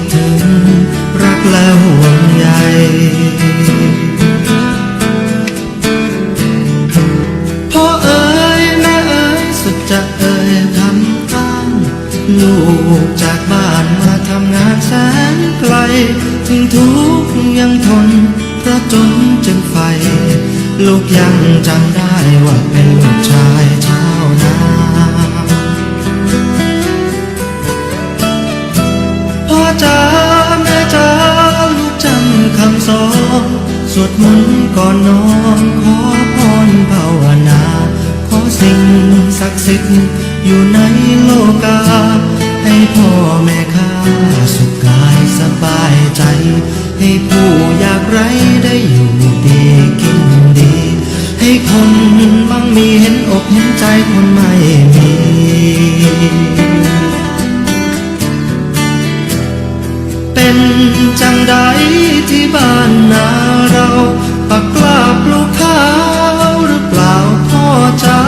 ดถึงรักและห่วงใยพ่อเอ๋ยแม่เอ๋ยสุดจะเอ๋ยคำอ้างลูกจากบ้านมาทำงานแสนไกล ถึงทุกข์ยังทนพราะจนจึงไฟ ลูกยังจำได้ว่าเป็นลูกชาย สวดมนต์ก่อนนอนขอพรภาวนา ขอสิ่งศักดิ์สิทธิ์อยู่ในโลกา ให้พ่อแม่ข้าสุขกายสบายใจ ให้ผู้อยากไร้ได้อยู่ดีกินดี ให้คนมั่งมีเห็นอกเห็นใจคนไม่มี เป็นจังใดที่บ้านนาเราปักกลาปลูกข้าวหรือเปล่าพ่อจ๋า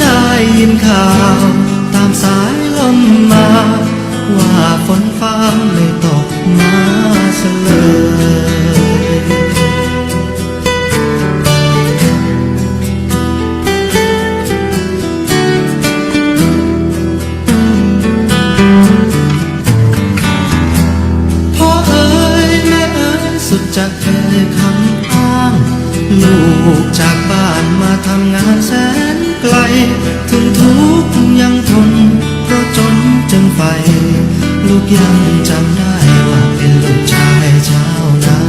ได้ยินข่าว ตามสายลมมา ว่าฝนฟ้าไม่ตกมาเลย จะเคยคำอ้าง ลูกจากบ้านมาทำงานแสนไกล ถึงทุกยังทน เพราะจนจึงไฟลูกยังจำได้ว่าเป็นลูกชายชาวนา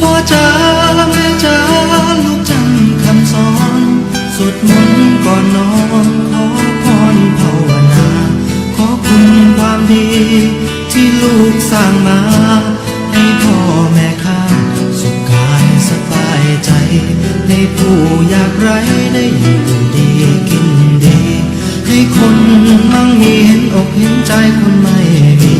พ่อจ๋าแม่จ๋าลูกจำคำสอนสวดมนต์ก่อนนอน ดีที่ลูกสร้างมา ให้พ่อแม่ข้าสุขกายสบายใจให้ผู้อยากไร้ได้อยู่ดีกินดี ให้คนมั่งมีเห็นอกเห็นใจคนไม่มี